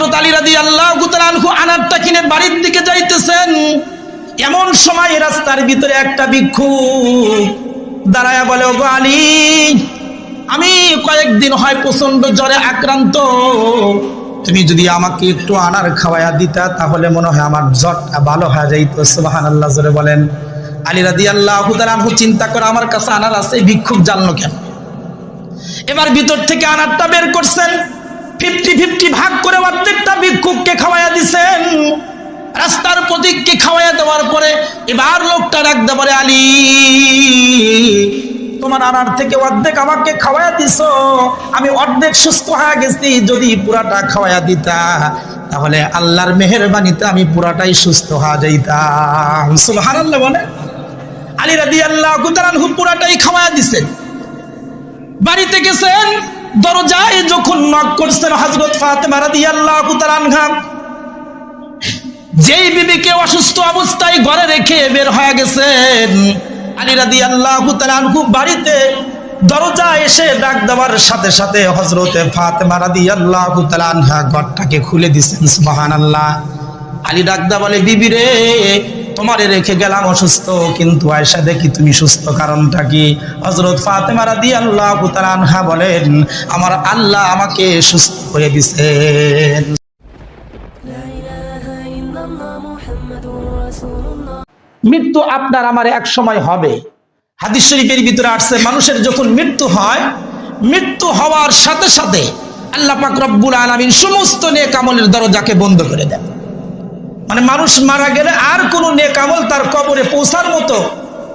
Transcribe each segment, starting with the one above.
হজরত আলী রাদি আল্লাহ গুতালানহু আনারটা কিনে বাড়ির দিকে যাইতেছেন। এমন সময় রাস্তার ভিতরে একটা ভিক্ষু দাঁড়ায় বলে, ওগো আলী, আমি কয়েকদিন হয় প্রচণ্ড জ্বরে আক্রান্ত। তুমি যদি আমাকে একটু আনার খাওয়াইয়া দিতা, তাহলে মনে হয় আমার জ্বরটা ভালো হয়ে যাইত। সুবাহান আল্লাহ জোরে বলেন। আলী রাদি আল্লাহ চিন্তা করে, আমার কাছে আনার আছে ভিক্ষুক জানলো কেন? এবার ভিতর থেকে আনারটা বের করছেন। ফিফটি ফিফটি ভাগ করে অর্ধেকটা ভিক্ষুককে খাওয়াইয়া দিছেন। রাস্তার প্রতীককে খাওয়াইয়া দেওয়ার পরে এবার লোকটা রাখতে পারে আলী, তোমার আনার থেকে অর্ধেক আমাকে খাওয়াইয়া দিছো। আমি অর্ধেক সুস্থ হয়ে গেছি, যদি পুরাটা খাওয়াইয়া দিতা, তাহলে আল্লাহর মেহেরবানিতে আমি পুরাটাই সুস্থ হয়ে যাইতাম। সুবহানাল্লাহ বলে। আলী রাদিয়াল্লাহু তাআলা পুরাটাই খাওয়াইয়া দিছেন। বাড়িতে গেছেন দরজায় যখন নক করছেন হজরত ফাতেমা রাদিয়াল্লাহু তাআলা যেই বিবিকে অসুস্থ অবস্থায় ঘরে রেখে বের হয়ে গেছেন, আলী রাদিয়াল্লাহু তাআলা আনহু বাড়িতে দরজা এসে ডাক দেওয়ার সাথে সাথে হজরতে ফাতেমা রাদিয়াল্লাহু তাআলা ঘরটাকে খুলে দিছেন, সুবহানাল্লাহ। আলী ডাকদা বলে, বিবি রে তোমারে রেখে গেলাম অসুস্থ, কিন্তু আয়সা দেখি তুমি সুস্থ। কারণটা কি? হজরত ফাতেমারা দিয়ে আল্লাহ আনহা বলেন, আমার আল্লাহ আমাকে সুস্থ করে দিছেন। মৃত্যু আপনার আমার এক সময় হবে। হাদিস শরীফের ভিতরে আসছে, মানুষের যখন মৃত্যু হয়, মৃত্যু হওয়ার সাথে সাথে আল্লাহ পাক রব্বুল আলমিন সমস্ত নেক আমলের দরজাকে বন্ধ করে দেন। মানে মানুষ মারা গেলে আর কোনো নেক আমল তার কবরে পৌঁছার মতো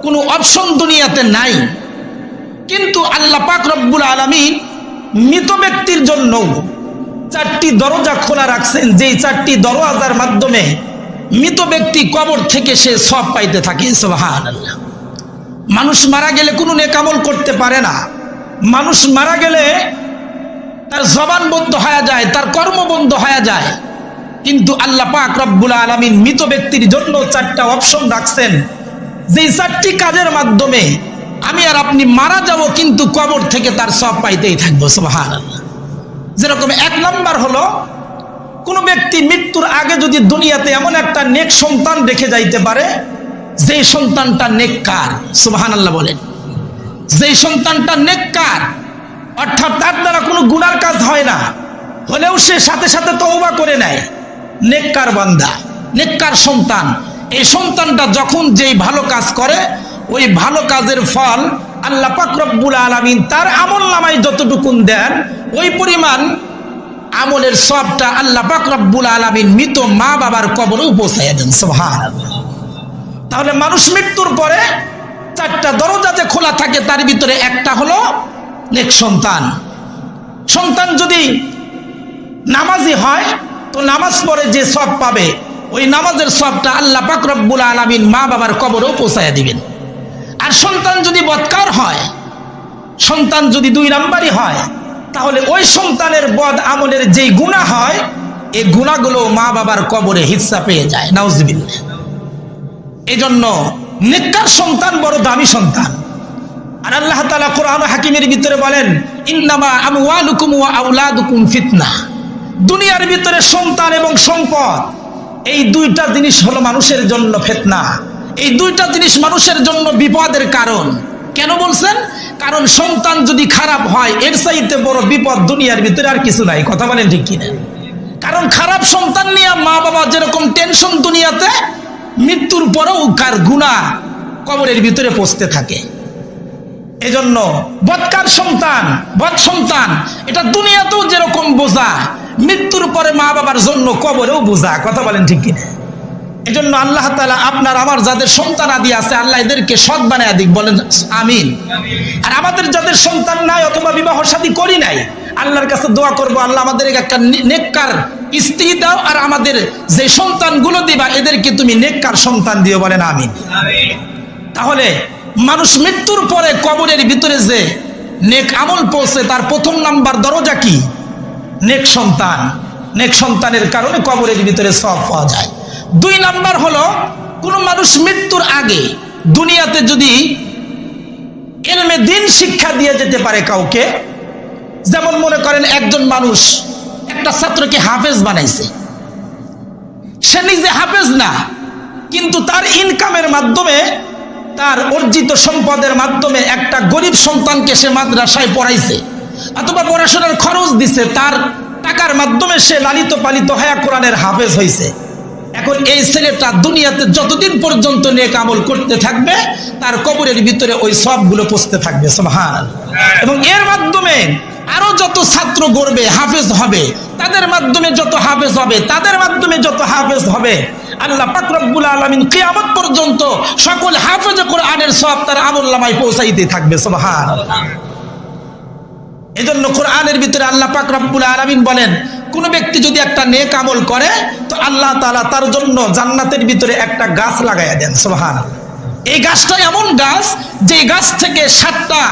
কোনো অপশন দুনিয়াতে নাই। কিন্তু আল্লাহ পাক রব্বুল আলামিন মৃত ব্যক্তির জন্য চারটি দরজা খোলা রাখছেন, যেই চারটি দরওয়াজার মাধ্যমে মৃত ব্যক্তি কবর থেকে সে সব পাইতে থাকে। মানুষ মারা গেলে কোনো নেকামল করতে পারে না। মানুষ মারা গেলে তার জবান বন্ধ হয়ে যায়, তার কর্ম বন্ধ হয়ে যায়। কিন্তু আল্লাহ পাক রব্বুল আলামিন মৃত ব্যক্তির জন্য চারটা অপশন রাখছেন। যেই চারটি কাজের মাধ্যমে আমি আর আপনি মারা যাব, কিন্তু কবর থেকে তার সব পাইতেই থাকব, সুবহানাল্লাহ। যেরকম এক নাম্বার হলো, কোনো ব্যক্তি মৃত্যুর আগে যদি দুনিয়াতে এমন একটা নেক সন্তান রেখে যাইতে পারে, যেই সন্তানটা নেককার সুবাহান আল্লাহ বলেন। যেই সন্তানটা নেককার অর্থাৎ তার দ্বারা কোনো গুনার কাজ হয় না, হলেও সে সাথে সাথে তওবা করে নেয়। নেককার বান্দা, নেককার সন্তান। এই সন্তানটা যখন যেই ভালো কাজ করে, ওই ভালো কাজের ফল আল্লাহ পাক রব্বুল আলামিন তার আমল নামায় যতটুকুন দেন, ওই পরিমাণ আমলের সবটা আল্লাহ পাক রব্বুল আলামিন মৃত মা বাবার কবরেও পৌঁছাইয়া দেন, সুবহানাল্লাহ। তাহলে মানুষ মৃত্যুর পরে চারটা দরজা যে খোলা থাকে, তার ভিতরে একটা হলো নেক সন্তান। সন্তান যদি নামাজি হয় তো নামাজ পড়ে যে সব পাবে, ওই নামাজের সবটা আল্লাহ পাক রব্বুল আলামিন মা বাবার কবরেও পৌঁছাইয়া দিবেন। আর সন্তান যদি বৎকার হয়, সন্তান যদি দুই নাম্বারই হয়, তাহলে ওই সন্তানের বদ আমলের যেই গুণা হয় এই গুণাগুলো মা বাবার কবরে হিস্সা পেয়ে যায় নাউজবিল্লা এজন্য নেককার সন্তান বড় দামি সন্তান। আর আল্লাহ তাআলা কোরআন হাকিমের ভিতরে বলেন, ইন্নামা আমওয়ালুকুম ওয়া আওলাদুকুম ফিতনা। দুনিয়ার ভিতরে সন্তান এবং সম্পদ, এই দুইটা জিনিস হলো মানুষের জন্য ফেতনা। এই দুইটা জিনিস মানুষের জন্য বিপদের কারণ। কেন বলছেন? কারণ সন্তান যদি খারাপ হয়, এর চাইতে বড় বিপদ দুনিয়ার ভিতরে আর কিছু নাই। কথা বলেন ঠিক কিনা? কারণ খারাপ সন্তান নিয়ে মা বাবা যেরকম টেনশন দুনিয়াতে, মৃত্যুর পরেও কার গুণা কবরের ভিতরে পৌঁছতে থাকে। এজন্য বৎকার সন্তান, বৎ সন্তান, এটা দুনিয়াতেও যেরকম বোঝা মৃত্যুর পরে মা বাবার জন্য কবরেও বোঝা, কথা বলেন ঠিক কিনা? এজন্য আল্লাহ তাআলা আপনার, আমার যাদের সন্তান আদি আছে, আল্লাহ এদেরকে সৎ বানায় দিক, বলেন আমিন। আর আমাদের যাদের সন্তান নাই অথবা বিবাহ শাদী করি নাই, আল্লাহর কাছে দোয়া করব, আল্লাহ আমাদের একটা নেককার স্ত্রী দাও, আর আমাদের যে সন্তানগুলো দিবা, এদেরকে তুমি নেককার সন্তান দিও, বলেন আমিন। তাহলে মানুষ মৃত্যুর পরে কবরের ভিতরে যে নেক আমল পৌঁছে, তার প্রথম নাম্বার দরজা কি? নেক সন্তান, নেক সন্তানের কারণে কবরের ভিতরে সব পাওয়া যায়। দুই নাম্বার হলো, কোনো মানুষ মৃত্যুর আগে দুনিয়াতে যদি এলমে দিন শিক্ষা দিয়ে যেতে পারে কাউকে, যেমন মনে করেন একজন মানুষ একটা ছাত্রকে হাফেজ বানাইছে। সে নিজে হাফেজ না, কিন্তু তার ইনকামের মাধ্যমে, তার অর্জিত সম্পদের মাধ্যমে একটা গরিব সন্তানকে সে মাদ্রাসায় পড়াইছে। অথবা পড়াশোনার খরচ দিছে, তার টাকার মাধ্যমে সে লালিত পালিত হয়া কোরআনের হাফেজ হয়েছে এখন এই ছেলেটা দুনিয়াতে যতদিন পর্যন্ত নেক আমল করতে থাকবে, তার কবরের ভিতরে ওই সবগুলো পচতে থাকবে সুবহান এবং এর মাধ্যমে আরও যত ছাত্র গড়বে, হাফেজ হবে, তাদের মাধ্যমে যত হাফেজ হবে, তাদের মাধ্যমে যত হাফেজ হবে, আল্লাহ পাক রব্বুল আলামিন কিয়ামত পর্যন্ত সকল হাফেজ কোরআনের সব তার আমল নামায় পৌঁছাইতে থাকবে, সুবহানাল্লাহ। এজন্য কোরআনের ভিতরে আল্লাহ পাক রব্বুল আলামিন বলেন, কোন ব্যক্তি যদি একটা নেক আমল করে, তো আল্লাহ তাআলা তার জন্য জান্নাতের ভিতরে একটা গাছ লাগাইয়া দেন, সুবহানাল্লাহ। এই গাছটা এমন গাছ যে গাছ থেকে সাতটা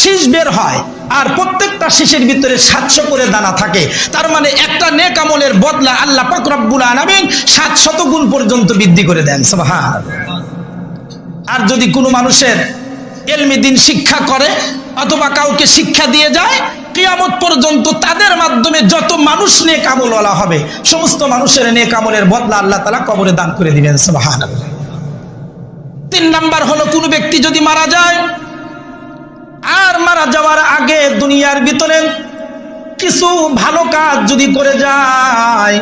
শীষ বের হয়, আর প্রত্যেকটা শীষের ভিতরে সাতশো করে দানা থাকে। তার মানে একটা নেক আমলের বদলা আল্লাহ পাক রব্বুল আলামিন সাতশত গুণ পর্যন্ত বৃদ্ধি করে দেন, সুবহানাল্লাহ। আর যদি কোনো মানুষের এলমি দিন শিক্ষা করে অথবা কাউকে শিক্ষা দিয়ে যায়, কিয়ামত পর্যন্ত তাদের মাধ্যমে যত মানুষ নিয়ে কামলওয়ালা হবে, সমস্ত মানুষের নিয়ে কামলের বদলা আল্লাহ তালা কবরে দান করে দিবেন তিন নাম্বার হলো, কোনো ব্যক্তি যদি মারা যায়, আর মারা যাওয়ার আগে দুনিয়ার ভিতরে কিছু ভালো কাজ যদি করে যায়,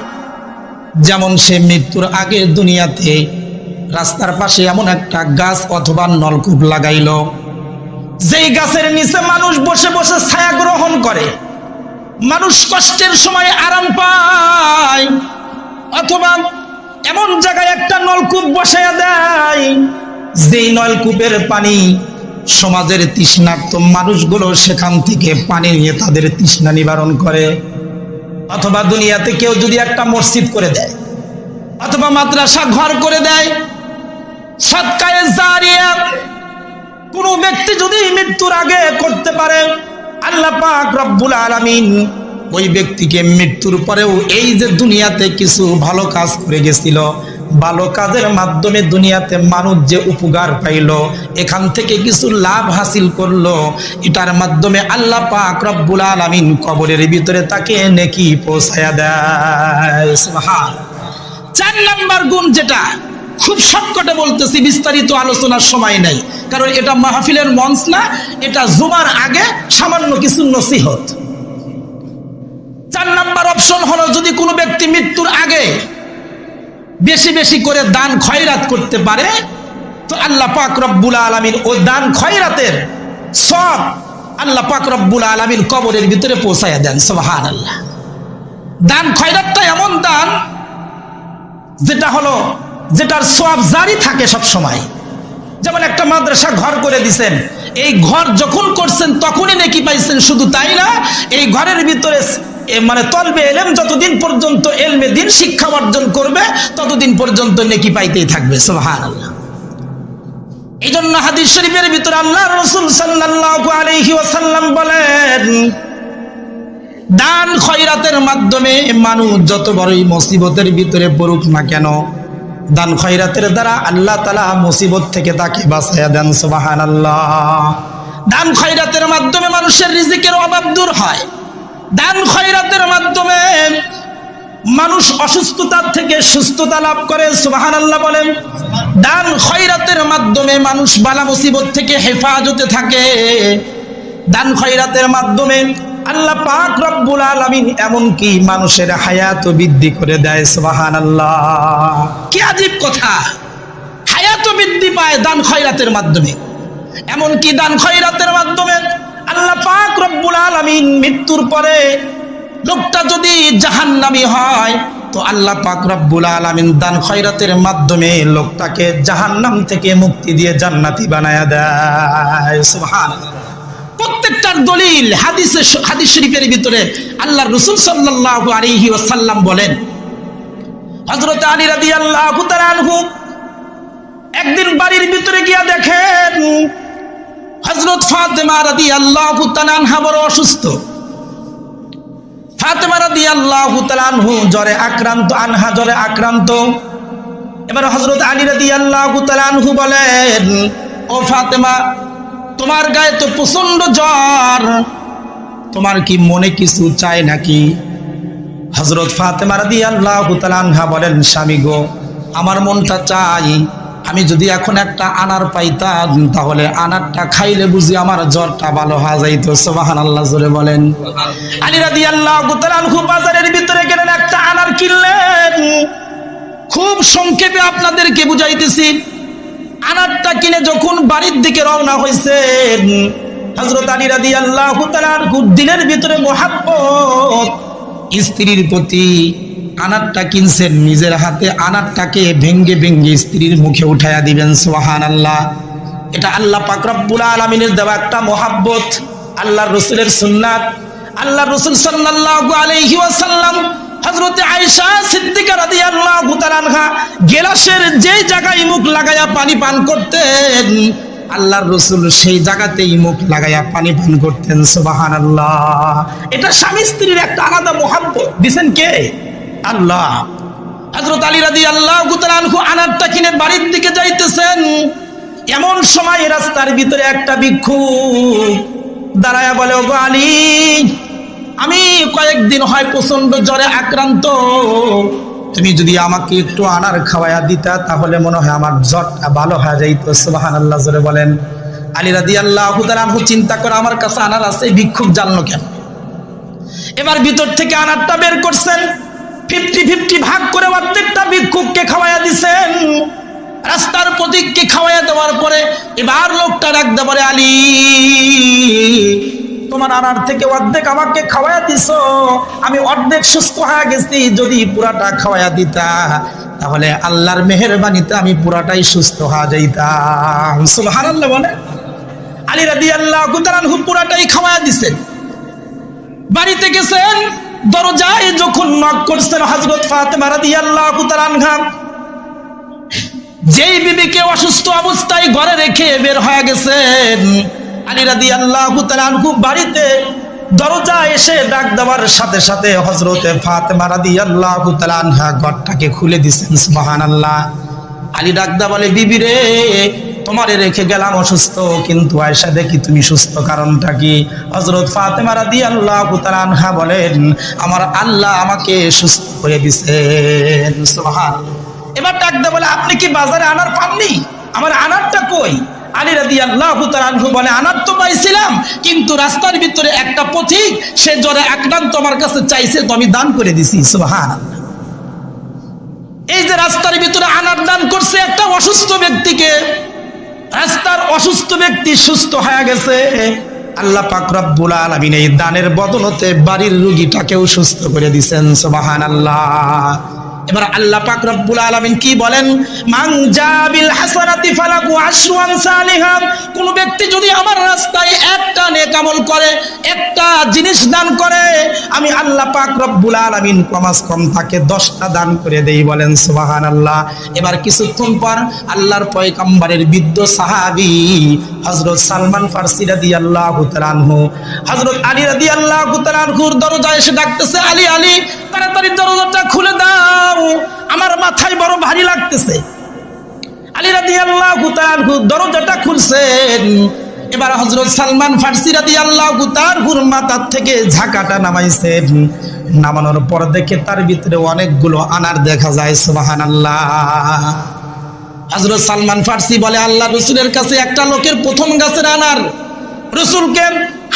যেমন সে মৃত্যুর আগে দুনিয়াতে রাস্তার পাশে এমন একটা গাছ অথবা নলকূপ লাগাইল। যেই গাছের নিচে মানুষ বসে বসে ছায়া গ্রহণ করে, মানুষ কষ্টের সময় আরাম পায়, অথবা এমন জায়গায় একটা নলকূপ বসাইয়া দেয়, যেই নলকূপের পানি সমাজের তৃষ্ণার্ত মানুষগুলো সেখান থেকে পানি নিয়ে তাদের তৃষ্ণা নিবারণ করে। অথবা দুনিয়াতে কেউ যদি একটা মসজিদ করে দেয়, অথবা মাদ্রাসা ঘর করে দেয় সৎকায়ে জারিয়া কোন ব্যক্তি যদি মৃত্যুর আগে করতে পারে, আল্লাহ পাক রব্বুল আলামিন ওই ব্যক্তিকে মৃত্যুর পরেও এই যে দুনিয়াতে কিছু ভালো কাজ করে গেছিল, ভালো কাজের মাধ্যমে দুনিয়াতে মানুষ যে উপকার পাইল, এখান থেকে কিছু লাভ হাসিল করল, এটার মাধ্যমে আল্লাহ পাক রব্বুল আলামিন কবরের ভিতরে তাকে নেকি পৌঁছায়া দেয়। চার নাম্বার গুণ যেটা খুব শর্টকটে বলতেছি, বিস্তারিত আলোচনার সময় নাই। কারণ এটা মাহফিলের মঞ্চ না, এটা জুমার আগে সামান্য কিছু নসিহত। চার নাম্বার অপশন হলো, যদি কোনো ব্যক্তি মৃত্যুর আগে বেশি বেশি করে দান খয়রাত করতে পারে, তো আল্লাহ পাক রব্বুল আলামিন ও দান খয়রাতের সব আল্লাহ পাক রব্বুল আলামিন কবরের ভিতরে পৌঁছায়া দেন সুবহান আল্লাহ দান খয়রাতটা এমন দান, যেটা হলো যেটার সব জারি থাকে সব সময় যেমন একটা মাদ্রাসা ঘর করে দিছেন, এই ঘর যখন করছেন তখনই নেকি পাইছেন, শুধু তাই না, এই ঘরের ভিতরে মানে তলবে এলেম যতদিন পর্যন্ত এলমে দিন, শিক্ষা অর্জন করবে, ততদিন পর্যন্ত নেকি পাইতেই থাকবে সুবহান আল্লাহ এই জন্য হাদিস শরীফের ভিতরে আল্লাহ রসুল ওয়াসাল্লাম বলেন, দান খয়রাতের মাধ্যমে মানুষ যত বড়ই মুসিবতের ভিতরে পড়ুক না কেন দান খয়রাতের দ্বারা আল্লাহ তালা মুসিবত থেকে তাকে বাঁচাইয়া দেন সুবাহান আল্লাহ দান খয়রাতের মাধ্যমে মানুষের রিজিকের অভাব দূর হয়। দান খয়রাতের মাধ্যমে মানুষ অসুস্থতার থেকে সুস্থতা লাভ করে সুবাহান আল্লাহ বলেন। দান খয়রাতের মাধ্যমে মানুষ বালা মুসিবত থেকে হেফাজতে থাকে। দান খয়রাতের মাধ্যমে আল্লাহ পাক রব্বুল আলামিন এমন কি মানুষের হায়াত বৃদ্ধি করে দেয়, সুবহানাল্লাহ। কি আজীব কথা। হায়াত বৃদ্ধি পায় দান খয়রাতের মাধ্যমে। এমন কি দান খয়রাতের মাধ্যমে? আল্লাহ পাক রব্বুল আলামিন মৃত্যুর পরে লোকটা যদি জাহান্নামী হয়, তো আল্লাহ পাক রব্বুল আলামিন দান খয়রাতের মাধ্যমে লোকটাকে জাহান্নাম থেকে মুক্তি দিয়ে জান্নাতি বানায়া দেয়, সুবহানাল্লাহ। প্রত্যেকটার দলিল হাদিসে হাদিস শরীফের ভিতরে আল্লাহ রসুল সাল্লাল্লাহু আলাইহি ওয়াসাল্লাম বলেন। হযরত আলী তাআলা আনহু একদিন বাড়ির ভিতরে গিয়া দেখেন, হযরত ফাতেমা রাদিয়াল্লাহু তাআলা আনহা বড় অসুস্থ। ফাতেমা রাদিয়াল্লাহু তাআলা আনহু জ্বরে আক্রান্ত, আনহা জ্বরে আক্রান্ত। এবার হজরত আলী রাদিয়াল্লাহু তাআলা আনহু বলেন, ও ফাতেমা তোমার গায়ে তো প্রচণ্ড জ্বর। তোমার কি মনে কিছু চায় নাকি? হজরত ফাতেমা রাদি আল্লাহ আনহা বলেন, স্বামী গো, আমার মনটা চাই। আমি যদি এখন একটা আনার পাইতাম, তাহলে আনারটা খাইলে বুঝি আমার জ্বরটা ভালো হয়ে যাইতো। সোবাহান আল্লাহ জোরে বলেন। আলী রাদি আল্লাহ খুব বাজারের ভিতরে গেলেন, একটা আনার কিনলেন। খুব সংক্ষেপে আপনাদেরকে বুঝাইতেছি আনারটা কিনে যখন বাড়ির দিকে রওনা হয়েছেন হজরত আলী রাদি আল্লাহ দিনের ভিতরে মহাব্বত। স্ত্রীর প্রতি আনারটা কিনছেন, নিজের হাতে আনারটাকে ভেঙ্গে ভেঙ্গে স্ত্রীর মুখে উঠাইয়া দিবেন সোহান আল্লাহ এটা আল্লাহ পাকরাবুল আলমিনের দেওয়া একটা মহাব্বত আল্লাহ রসুলের সুন্নাত। আল্লাহ রসুল সাল্লাল্লাহু আলাইহি হযরতে আয়েশা সিদ্দিকা তাআলা আনহা গেলাসের জায়গায় পানি পান করতেন রসুল সেই জায়গাতেই লাগায়া পানি পান করতেন এটা স্বামী স্ত্রীর একটা আলাদা কে? আল্লাহ। হযরত আলী রাদিয়াল্লাহু তাআলা আনহু আনারটা কিনে বাড়ির দিকে যাইতেছেন। এমন সময় রাস্তার ভিতরে একটা ভিক্ষুক দাঁড়ায়া বলে আলী আমি কয়েকদিন হয় প্রচণ্ড জ্বরে আক্রান্ত। তুমি যদি আমাকে একটু আনার খাওয়াইয়া দিতা, তাহলে মনে হয় আমার জ্বরটা ভালো হয়ে যাইতো সুবাহান আল্লাহ জোরে বলেন। আলী রাদি আল্লাহ হুদারানহু চিন্তা করে আমার কাছে আনার আছে ভিক্ষুক জানলো কেন? এবার ভিতর থেকে আনারটা বের করছেন। ফিফটি ফিফটি ভাগ করে অর্ধেকটা ভিক্ষুককে খাওয়াইয়া দিছেন। রাস্তার প্রতীককে খাওয়াইয়া দেওয়ার পরে এবার লোকটা রাখতে পারে আলী তোমার আনার থেকে অর্ধেক আমাকে খাওয়াইয়া দিছ। আমি অর্ধেক সুস্থ হয়ে গেছি, যদি পুরাটা খাওয়াইয়া দিতা, তাহলে আল্লাহর মেহরবানিতে আমি পুরাটাই সুস্থ হয়ে যাইতাম। সুবহানাল্লাহ বলে আলী রাদিয়াল্লাহু তাআলা আনহু পুরাটাই খাওয়াইয়া দিছেন বাড়িতে গেছেন, দরজায় যখন নক করছেন হযরত ফাতেমা রাদিয়াল্লাহু তাআলা আনহা, যেই বিবিকে অসুস্থ অবস্থায় ঘরে রেখে বের হয়ে গেছেন আলী রাদি আল্লাহ আনহু বাড়িতে দরজা এসে ডাক দেওয়ার সাথে সাথে হজরতে ফাতেমা রাদি আল্লাহ আনহা ঘরটাকে খুলে দিছেন সুবহান আল্লাহ আলী ডাকদা বলে, বিবি রে, তোমারে রেখে গেলাম অসুস্থ, কিন্তু আয়সা দেখি তুমি সুস্থ, কারণটা কি? হজরত ফাতেমা রাদি আল্লাহ আনহা বলেন, আমার আল্লাহ আমাকে সুস্থ করে দিছেন সুবহান এবার ডাকদা বলে, আপনি কি বাজারে আনার পাননি? আমার আনারটা কই? আলী রাদি আল্লাহ বলে, আনার তো পাইছিলাম, কিন্তু রাস্তার ভিতরে একটা পথিক, সে জ্বরে আক্রান্ত আমার কাছে চাইছে, তো আমি দান করে দিছি। সুবহান এই যে রাস্তার ভিতরে আনার দান করছে একটা অসুস্থ ব্যক্তিকে, রাস্তার অসুস্থ ব্যক্তি সুস্থ হয়ে গেছে। আল্লাহ পাক রব্বুল আলামিন এই দানের বদলতে বাড়ির রুগীটাকেও সুস্থ করে দিছেন, সুবহানাল্লাহ। এবার আল্লাহ পাক রব্বুল আলামিন কি বলেন? মান জাবিল হাসানাতি ফালাকু আশরু আমসালিহা কোন ব্যক্তি যদি আমার রাস্তায় একটা নেক আমল করে, একটা জিনিস দান করে, আমি আল্লাহ পাক রব্বুল আলামিন কমাস কম তাকে 10টা দান করে দেই বলেন, সুবহানাল্লাহ। এবার কিছুক্ষণ পর আল্লাহর পয়গম্বরের বৃদ্ধ সাহাবী হযরত সালমান ফারসি রাদিয়াল্লাহু তাআলা আনহু, হযরত আলী রাদিয়াল্লাহু তাআলা আনহুর দরজায় এসে ডাকতেছে, আলী আলী, তাড়াতাড়ি দরজাটা খুলে দাও। আমার মাথায় বড় ভারী লাগতেছে। আলী তাআলা আনহু দরজাটা খুলছেন। এবার হযরত সালমান ফারসি রাদিয়াল্লাহু তাআলা আনহুর মাথার থেকে ঝাঁকাটা নামাইছেন। নামানোর পর দেখে তার ভিতরে অনেকগুলো আনার দেখা যায়, সুবহানাল্লাহ। হজরত সালমান ফার্সি বলে, আল্লাহ রসুলের কাছে একটা লোকের প্রথম গাছের আনার। রসুলকে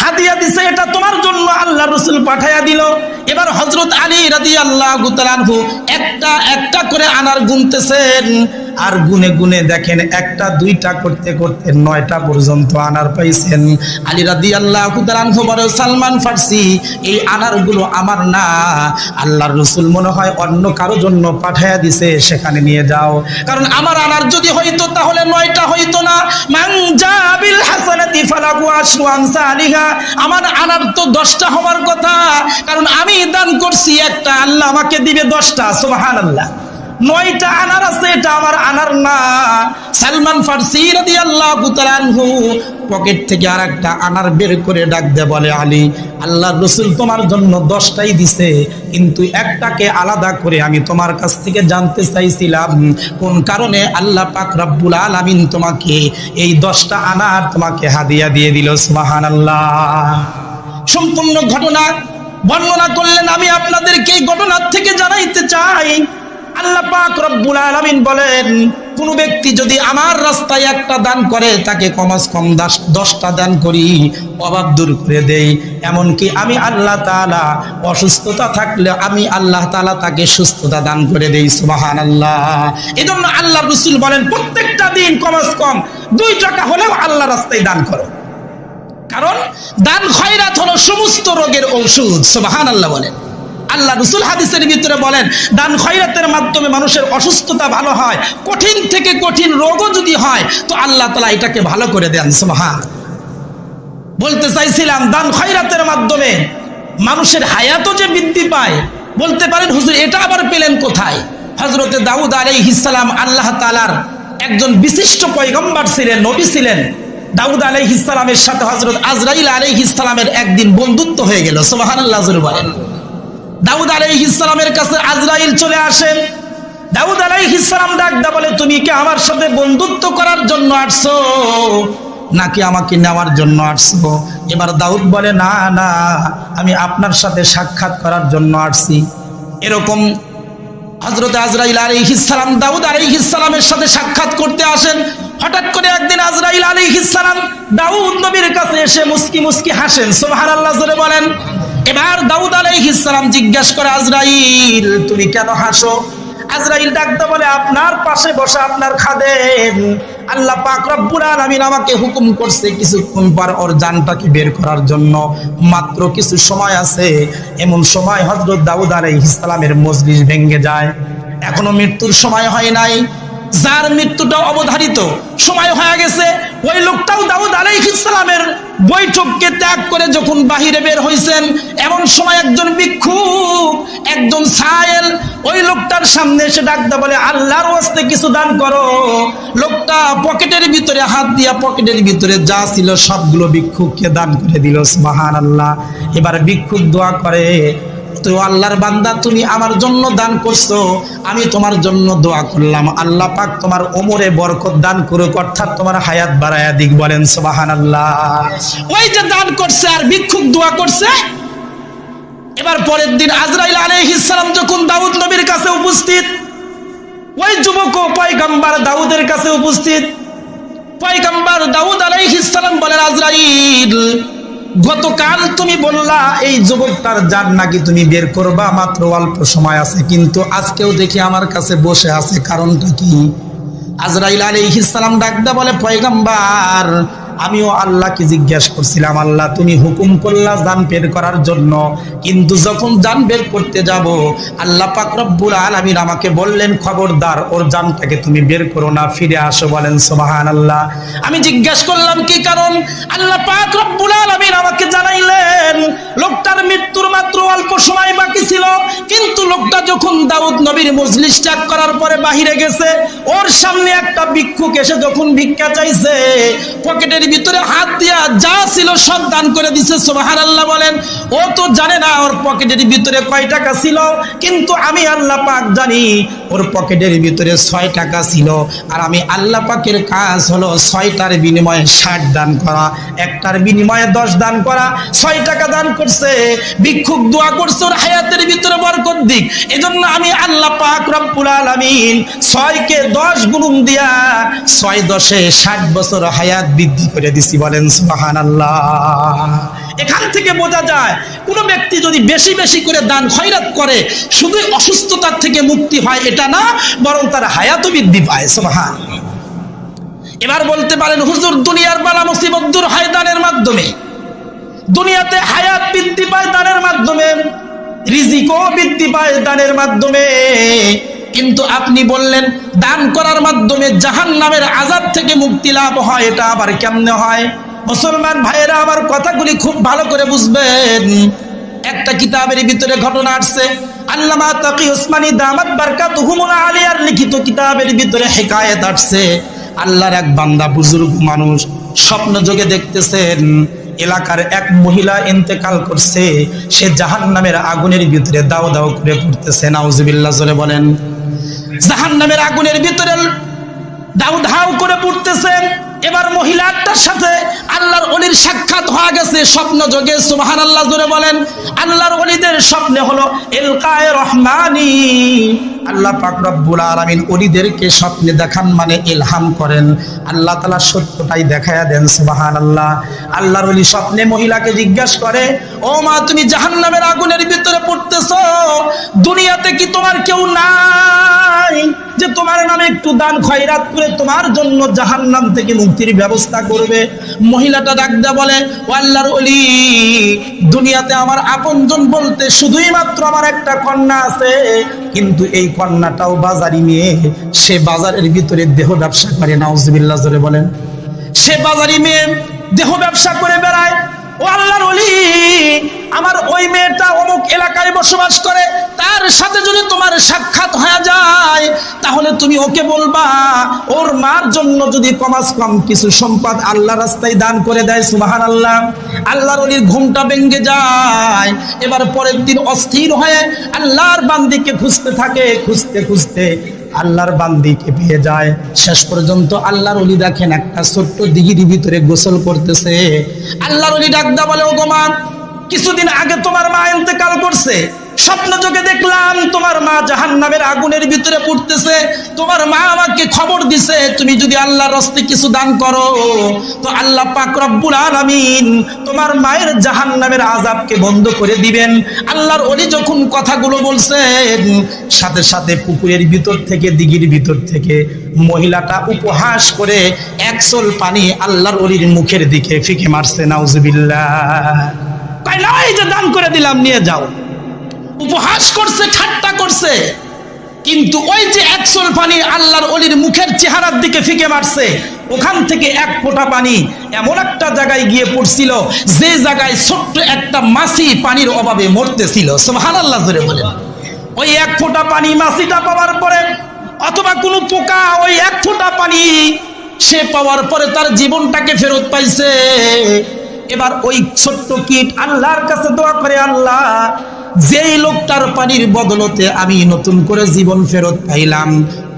হাদিয়া দিছে, এটা তোমার জন্য আল্লাহ রসুল পাঠাইয়া দিল। এবার হজরত আলী রাদি আল্লাহ একটা একটা করে আনার গুনতেছেন। আর গুনে গুনে দেখেন একটা, দুইটা করতে করতে নয়টা পর্যন্ত আনার পাইছেন। আলী রাদি আল্লাহ সালমান ফার্সি, এই আনারগুলো আমার না। আল্লাহর রসুল মনে হয় অন্য কারও জন্য পাঠাইয়া দিছে, সেখানে নিয়ে যাও। কারণ আমার আনার যদি হইতো, তাহলে নয়টা হইতো না। আমার আনার তো দশটা হওয়ার কথা। কারণ আমি দান করছি একটা, আল্লাহ আমাকে দিবে দশটা, সুবহানাল্লাহ। নয়টা আনার আছে, এটা আমার আনার না। সালমান ফার্সি তাআলা আনহু পকেট থেকে আর একটা আনার বের করে ডাক দে বলে, আলী আল্লাহ রসুল তোমার জন্য দশটাই দিছে, কিন্তু একটাকে আলাদা করে আমি তোমার কাছ থেকে জানতে চাইছিলাম, কোন কারণে আল্লাহ পাক রব্বুল আলামিন তোমাকে এই দশটা আনার তোমাকে হাদিয়া দিয়ে দিল? সুবহানাল্লাহ। সম্পূর্ণ ঘটনা বর্ণনা করলেন, আমি আপনাদেরকে এই ঘটনার থেকে জানাইতে চাই। আল্লাহ পাক রব্বুল আলামিন বলেন, কোন ব্যক্তি যদি আমার রাস্তায় একটা দান করে, তাকে কমাস কম দাস দশটা দান করি, অভাব দূর করে দেই। এমনকি আমি আল্লাহ তাআলা অসুস্থতা থাকলে আমি আল্লাহ তাআলা তাকে সুস্থতা দান করে দেই সুবাহান আল্লাহ এই জন্য আল্লাহ রসুল বলেন, প্রত্যেকটা দিন কমাস কম, দুই টাকা হলেও আল্লাহ রাস্তায় দান করো। কারণ দান খয়রাত হলো সমস্ত রোগের ঔষধ সুবাহান আল্লাহ বলেন। আল্লাহ রসুল হাদিসের ভিতরে বলেন, দান খয়রাতের মাধ্যমে মানুষের অসুস্থতা ভালো হয়, কঠিন থেকে কঠিন রোগও যদি হয়, তো আল্লাহ তালা এটাকে ভালো করে দেন, সুবাহান। বলতে চাইছিলাম, দান খয়রাতের মাধ্যমে মানুষের হায়াতও যে বৃদ্ধি পায়, বলতে পারেন, হুজুর, এটা আবার পেলেন কোথায়? হজরতে দাউদ আলাইহিসালাম আল্লাহ তালার একজন বিশিষ্ট পয়গম্বর ছিলেন, নবী ছিলেন। দাউদ আলাইহিসালামের সাথে হজরত আজরাইল আলাইহিসালামের একদিন বন্ধুত্ব হয়ে গেল সোবাহান আল্লাহ বলেন। দাউদ আলাইহিসালামের কাছে আজরাইল চলে আসেন দাউদ আলাইহিসালাম ডাকদা বলে, তুমি কি আমার সাথে বন্ধুত্ব করার জন্য আসছো? নাকি আমাকে নেওয়ার জন্য আসছো? এবার দাউদ বলে, না না, আমি আপনার সাথে সাক্ষাৎ করার জন্য আসছি। এরকম হজরত আজরাইল আলাইহিসালাম দাউদ আলাইহিসালামের সাথে সাক্ষাৎ করতে আসেন। হঠাৎ করে একদিন আজরাইল আলাইহিসালাম দাউদ নবীর কাছে এসে মুস্কি মুস্কি হাসেন। সুবহানাল্লাহ, জোরে বলেন। এবার দাউদ আলাইহিসালাম জিজ্ঞাসা করে আজরাইল, তুমি কেন হাসো? আজরাইল ডাকতে বলে, আপনার পাশে বসে আপনার খাদেন আল্লাহ পাক রব্বুল আলামিন আমাকে হুকুম করছে কিছুক্ষণ পর ওর জানটাকে বের করার জন্য। মাত্র কিছু সময় আছে, এমন সময় হযরত দাউদ আলাইহিস সালামের মজলিস ভেঙে যায়। এখনও মৃত্যুর সময় হয় নাই। যার মৃত্যুটা অবধারিত, সময় হয়ে গেছে। ওই লোকটাও দাউদ আলাইহিস সালামের বৈঠককে ত্যাগ করে যখন বাহিরে বের হইছেন, এমন সময় একজন ভিক্ষুক, একজন সায়েল, ওই লোকটার সামনে এসে ডাকতে বলে, আল্লাহর ওয়াস্তে কিছু দান করো। লোকটা পকেটের ভিতরে হাত দিয়া পকেটের ভিতরে যা ছিল সবগুলো ভিক্ষুককে দান করে দিল সুবহান আল্লাহ এবার ভিক্ষুক দোয়া করে তো আল্লাহর বান্দা তুমি আমার জন্য দান করছ, আমি তোমার জন্য দোয়া করলাম। আল্লাহ পাক তোমার ওমরে বরকত দান করুক, অর্থাৎ তোমার হায়াত বাড়ায়া দিক বলেন সুবাহান আল্লাহ ওই যে দান করছে আর ভিক্ষুক দোয়া করছে, এবার পরের দিন আজরাইল আলাইহিস সালাম যখন দাউদ নবীর কাছে উপস্থিত, ওই যুবক পয়গাম্বার দাউদের কাছে উপস্থিত, পয়গাম্বার দাউদ আলাইহিস সালাম বলেন, আজরাইল গতকাল তুমি বললা, এই যুবকটার যার নাকি তুমি বের করবা? মাত্র অল্প সময় আছে, কিন্তু আজকেও দেখি আমার কাছে বসে আছে, কারণটা কি? আজরাইল আলাইহিস সালাম ডাকদা বলে, পয়গাম্বার আমিও আল্লাহকে জিজ্ঞাসা করছিলাম, আল্লাহ, তুমি হুকুম করলা জান বের করার জন্য। কিন্তু যখন জান বের করতে যাব, আল্লাহ পাক রব্বুল আলামিন আমাকে বললেন, খবরদার, ওর জানটাকে তুমি বের করো না, ফিরে আসো। বলেন সোবাহান আল্লাহ আমি জিজ্ঞাসা করলাম, কি কারণ? আল্লাহ পাক রব্বুল আলামিন আমাকে জানাইলেন, লোকটার ছিল কিন্তু লোকটা যখন দাউদ নবীর মজলিস ত্যাগ করার পরে বাহিরে গেছে, ওর সামনে একটা ভিক্ষুক এসে যখন ভিক্ষা চাইছে, পকেটের ভিতরে হাত দিয়া যা ছিল সব দান করে দিছে সোহার আল্লাহ বলেন। ও তো জানে না ওর পকেটের ভিতরে কয় টাকা ছিল, কিন্তু আমি আল্লাহ পাক জানি ওর পকেটের ভিতরে ছয় টাকা ছিল। আর আমি আল্লাহ পাকের কাজ হলো ছয়টার বিনিময়ে ষাট দান করা, একটার বিনিময়ে দশ দান করা, ছয় টাকা দান করছে, ভিক্ষুক দোয়া করছে, ওর হায়াতের ভিতরে বরকত দিক। এজন্য আমি আল্লাহ পাক রব্বুল আলামিন ছয়কে দশ গুণুম দিয়া ছয় দশে ষাট বছর হায়াত বৃদ্ধি করে দিছি, বলেন সুবাহান এখান থেকে বোঝা যায়, কোনো ব্যক্তি যদি বেশি বেশি করে দান খয়রাত করে শুধু অসুস্থতার থেকে মুক্তি হয় এটা না, বরং তার হায়াতও বৃদ্ধি পায়, সুবাহান। এবার বলতে পারেন, হুজুর, দুনিয়ার বালা মুসিবত দূর হয় দানের মাধ্যমে। দুনিয়াতে হায়াত বৃদ্ধি পায় দানের মাধ্যমে, রিজিকও বৃদ্ধি পায় দানের মাধ্যমে। কিন্তু আপনি বললেন, দান করার মাধ্যমে জাহান নামের আজাদ থেকে মুক্তি লাভ হয়, এটা আবার কেমনে হয়? মুসলমান ভাইয়েরা, আমার কথাগুলি খুব ভালো করে বুঝবেন। একটা কিতাবের ভিতরে ঘটনা আসছে। আল্লামা তাকি উসমানী দামাত বারকাতুহুমুল আলিয়ার লিখিত কিতাবের ভিতরে হেকায়েত আসছে। আল্লাহর এক বান্দা, বুজুর্গ মানুষ, স্বপ্ন যোগে দেখতেছেন, এলাকার এক মহিলা ইন্তেকাল করছে। সে জাহান নামের আগুনের ভিতরে দাও দাও করে পড়তেছে নাউজুবিল্লাহ, জোরে বলেন। জাহান নামের আগুনের ভিতরে দাউ ধাউ করে পড়তেছে এবার মহিলাটার সাথে আল্লাহর অলির সাক্ষাৎ হওয়া গেছে, স্বপ্ন যোগে সুবাহান আল্লাহ জোরে বলেন, আল্লাহর অলিদের স্বপ্নে হলো, এলকায় রহমানি। আল্লাহ পাক রব্বুল আলামিন অলিদেরকে স্বপ্নে দেখান মানে ইলহাম করেন। আল্লাহ তাআলা সত্যটাই দেখায়া দেন, সুবহানাল্লাহ। আল্লাহর অলি স্বপ্নে মহিলাকে জিজ্ঞাসা করে, ও মা, তুমি জাহান্নামের আগুনের ভিতরে পড়তেছো? দুনিয়াতে কি তোমার কেউ নাই যে তোমার নামে একটু দান খয়রাত করে তোমার জন্য জাহান্নাম থেকে মুক্তির ব্যবস্থা করবে? মহিলাটা ডাকদা বলে, ও আল্লাহর অলি দুনিয়াতে আমার আপনজন বলতে শুধুই মাত্র আমার একটা কন্যা আছে, কিন্তু এই কন্যাটাও বাজারি মেয়ে। সে বাজারের ভিতরে দেহ ব্যবসা করে, নাউজবিল্লাহ জোরে বলেন। সে বাজারি মেয়ে দেহ ব্যবসা করে বেড়ায়। ও আল্লাহর অলি আমার ওই মেয়েটা অমুক এলাকায় বসবাস করে। তার সাথে যদি তোমার সাক্ষাৎ হয়ে যায়, তাহলে তুমি ওকে বলবা, ওর মার জন্য যদি কমাস কম কিছু সম্পদ আল্লাহ রাস্তায় দান করে দেয় সুবাহান আল্লাহ আল্লাহর অলির ঘুমটা ভেঙ্গে যায়। এবার পরের দিন অস্থির হয়ে আল্লাহর বান্দিকে খুঁজতে থাকে, খুঁজতে খুঁজতে আল্লাহর বান্দিকে পেয়ে যায়। শেষ পর্যন্ত আল্লাহর অলি দেখেন একটা ছোট্ট দিঘির ভিতরে গোসল করতেছে। আল্লাহর অলি ডাকদা বলে ও কিছুদিন আগে তোমার মা ইন্তেকাল করছে। স্বপ্ন চোখে দেখলাম, তোমার মা জাহান্নামের আগুনের ভিতরে পড়তেছে, তোমার মা আমাকে খবর দিছে, তুমি যদি আল্লাহর রস্তে কিছু দান করো, তো আল্লাহ পাক রব্বুল আলামিন তোমার মায়ের জাহান্নামের আযাবকে বন্ধ করে দিবেন। আল্লাহর অলি যখন কথাগুলো বলছেন, সাথে সাথে পুকুরের ভিতর থেকে, দিঘির ভিতর থেকে মহিলাটা উপহাস করে একসল পানি আল্লাহর অলির মুখের দিকে ফিকে মারছে, নাউজুবিল্লাহ। তাই নয় যে দান করে দিলাম, নিয়ে যাও। উপহাস করছে, ঠাট্টা করছে। কিন্তু ওই যে একশোল পানি আল্লাহর অলির মুখের চেহারার দিকে ফিকে মারছে, ওখান থেকে এক ফোঁটা পানি এমন একটা জায়গায় গিয়ে পড়ছিল, যে জায়গায় ছোট্ট একটা মাছি পানির অভাবে মরতেছিল। সোহান আল্লাহ জোরে বলেন। ওই এক ফোঁটা পানি মাছিটা পাওয়ার পরে, অথবা কোনো পোকা, ওই এক ফোঁটা পানি সে পাওয়ার পরে তার জীবনটাকে ফেরত পাইছে। এবার ওই ছোট্ট কীট আল্লাহর কাছে দোয়া করে, আল্লাহ যেই লোকটার পানির বদলতে আমি নতুন করে জীবন ফেরত পাইলাম।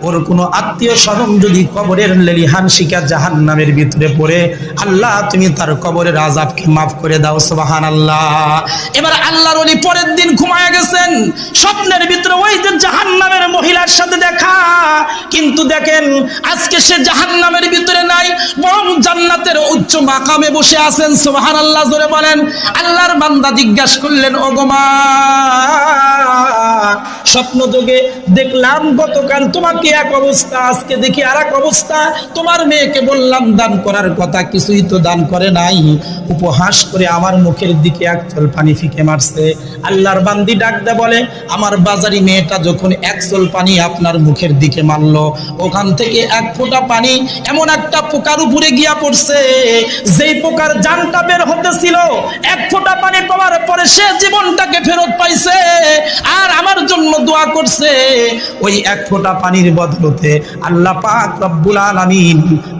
ওর কোনো আত্মীয় স্বজন যদি কবরের লেলিহান শিকার জাহান নামের ভিতরে পড়ে, আল্লাহ তুমি তার কবরের আজাবকে মাফ করে দাও সোবাহান আল্লাহ এবার আল্লাহর ওলি পরের দিন ঘুমায় গেছেন। স্বপ্নের ভিতরে ওই যে জাহান নামের মহিলার সাথে দেখা। কিন্তু দেখেন, আজকে সে জাহান নামের ভিতরে নাই, বরং জান্নাতের উচ্চ মাকামে বসে আছেন সোবাহান আল্লাহ জোরে বলেন। আল্লাহর বান্দা জিজ্ঞাসা করলেন ওগমা স্বপ্ন যোগে দেখলাম গতকাল তোমাকে এক অবস্থা, আজকে দেখি আর এক অবস্থা। তোমার মেয়েকে বললাম, দান করার কথা কিছুই তো দান করে নাই। উপহাস করে আমার মুখের দিকে এক চল পানি ফিকে মারছে। আল্লাহর বান্দি ডাকতে বলে, আমার বাজারি মেয়েটা যখন এক চল পানি আপনার মুখের দিকে মারলো, ওখান থেকে এক ফোঁটা পানি এমন একটা পোকার উপরে গিয়া পড়ছে, যেই পোকার জানটা বের হতেছিল, এক ফোঁটা পানি সে জীবনটাকে ফেরত পাইছে আর আমার জন্য দোয়া করছে। ওই এক ফোঁটা পানির বদলতে আল্লাহ পাক রব্বুল আলামিন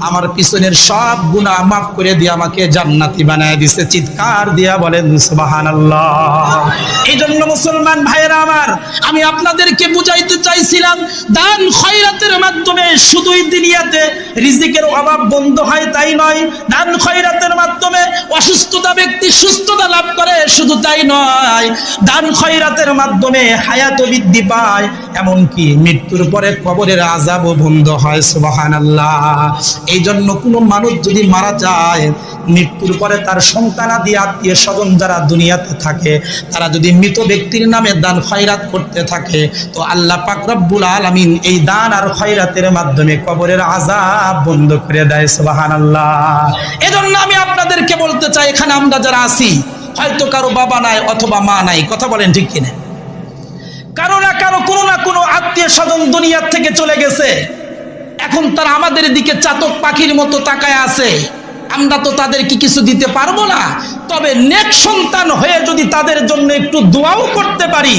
আমার পিছনের সব গুনাহ মাফ করে দিয়ে আমাকে জান্নাতি বানায় দিছে। চিৎকার দিয়া বলেন, সুবহানাল্লাহ। এই জন্য মুসলমান ভাইয়েরা আমার, আমি আপনাদেরকে বুঝাইতে চাইছিলাম, দান খয়রাতের মাধ্যমে শুধুই দুনিয়াতে রিজিকের অভাব বন্ধ হয় তাই নয়, দান খয়রাতের মাধ্যমে অসুস্থতা ব্যক্তি সুস্থতা লাভ করে, শুধু তাই নয়, দান খয়রাতের মাধ্যমে হায়াত বৃদ্ধি পায়, এমনকি মৃত্যুর পরে কবরের আজাবও বন্ধ হয় সুবাহান আল্লাহ এই জন্য কোনো মানুষ যদি মারা যায়, মৃত্যুর পরে তার সন্তানাদি আত্মীয় স্বজন যারা দুনিয়াতে থাকে, তারা যদি মৃত ব্যক্তির নামে দান খয়রাত করতে থাকে, তো আল্লাহ পাক রব্বুল আলামিন এই দান আর খয়রাতের মাধ্যমে কবরের আজাব বন্ধ করে দেয় সুবাহান আল্লাহ এজন্য আমি আপনাদেরকে বলতে চাই, এখানে আমরা যারা আছি হয়তো কারও বাবা নাই অথবা মা নাই, কথা বলেন ঠিক কিনা? কারও না কারও, কোনো না কোনো আত্মীয় স্বজন দুনিয়ার থেকে চলে গেছে। এখন তারা আমাদের দিকে চাতক পাখির মতো তাকায় আছে। আমরা তো তাদেরকে কিছু দিতে পারব না। তবে নেক সন্তান হয়ে যদি তাদের জন্য একটু দোয়াও করতে পারি,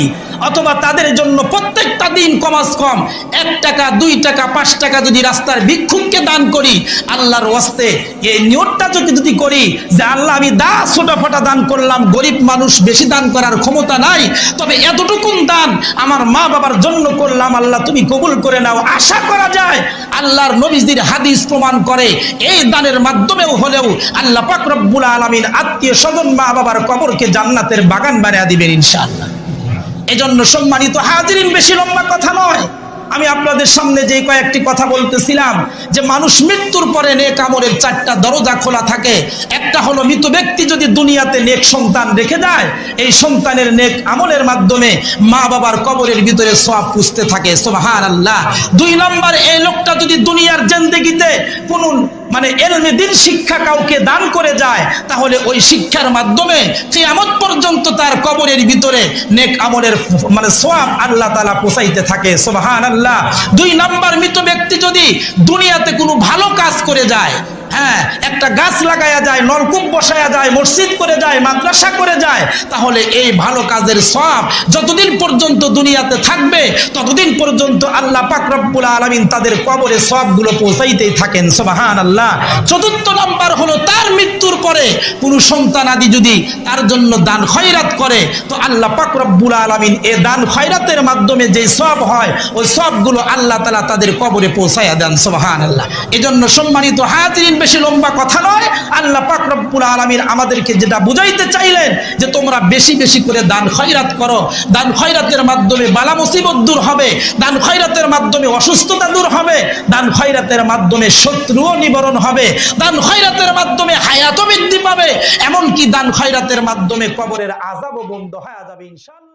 অথবা তাদের জন্য প্রত্যেকটা দিন কমাস কম এক টাকা, দুই টাকা, পাঁচ টাকা যদি রাস্তার ভিক্ষুককে দান করি, আল্লাহর ওয়াস্তে এই নিয়তটা যদি যদি করি যে আল্লাহ আমি দা ছোট ফটা দান করলাম, গরিব মানুষ বেশি দান করার ক্ষমতা নাই, তবে এতটুকুন দান আমার মা বাবার জন্য করলাম, আল্লাহ তুমি কবুল করে নাও। আশা করা যায় আল্লাহর নবীজির হাদিস প্রমাণ করে, এই দানের মাধ্যমেও হলেও আল্লাহ পাক রব্বুল আলামিন আত্মীয় স্বজন মা বাবার কবরকে জান্নাতের বাগান বানিয়ে দিবেন ইনশাআল্লাহ। এজন্য সম্মানিত হাজিরিন, বেশি লম্বা কথা নয়। আমি আপনাদের সামনে যে কয়েকটি কথা বলতেছিলাম, যে মানুষ মৃত্যুর পরে নেক আমলের চারটা দরজা খোলা থাকে। একটা হলো মৃত ব্যক্তি যদি দুনিয়াতে নেক সন্তান রেখে যায় এই সন্তানের নেক আমলের মাধ্যমে মা বাবার কবরের ভিতরে সব পুষতে থাকে। সোহার আল্লাহ দুই নম্বর, এই লোকটা যদি দুনিয়ার জেন্দেগিতে কোন মানে এলমে দিন শিক্ষা কাউকে দান করে যায়, তাহলে ওই শিক্ষার মাধ্যমে কিয়ামত পর্যন্ত তার কবরের ভিতরে নেক আমলের মানে সোয়াব আল্লাহ তালা পোষাইতে থাকে। সোহান আল্লাহ দুই নাম্বার, মৃত ব্যক্তি যদি দুনিয়াতে কোনো ভালো কাজ করে যায় হ্যাঁ একটা গাছ লাগায়া যায়, নলকূপ বসায়া যায়, মসজিদ করে যায়, মাদ্রাসা করে যায়, তাহলে এই ভালো কাজের সব যতদিন পর্যন্ত দুনিয়াতে থাকবে, ততদিন পর্যন্ত আল্লাহ পাক রব্বুল আলামিন তাদের কবরে সবগুলো পৌঁছাইতেই থাকেন সুবহান আল্লাহ চতুর্থ নাম্বার হলো তার মৃত্যুর পরে কোন সন্তান আদি যদি তার জন্য দান খয়রাত করে, তো আল্লাহ পাক রব্বুল আলামিন এ দান খয়রাতের মাধ্যমে যে সব হয়, ওই সবগুলো আল্লাহ তালা তাদের কবরে পৌঁছাইয়া দেন সুবহান আল্লাহ এজন্য সম্মানিত হাজিরিন বেশি লম্বা কথা নয়। আল্লাহ পাক রব্বুল আলামিন আমাদেরকে যেটা বুঝাইতে চাইলেন যে তোমরা বেশি বেশি করে দান খয়রাত করো। দান খয়রাতের মাধ্যমে বালা মুসিবত দূর হবে। দান খয়রাতের মাধ্যমে অসুস্থতা দূর হবে। দান খয়রাতের মাধ্যমে শত্রুও নিবারণ হবে। দান খয়রাতের মাধ্যমে হায়াতও বৃদ্ধি পাবে। এমনকি দান খয়রাতের মাধ্যমে কবরের আজাবও বন্ধ হয়ে যাবে ইনশাআল্লাহ।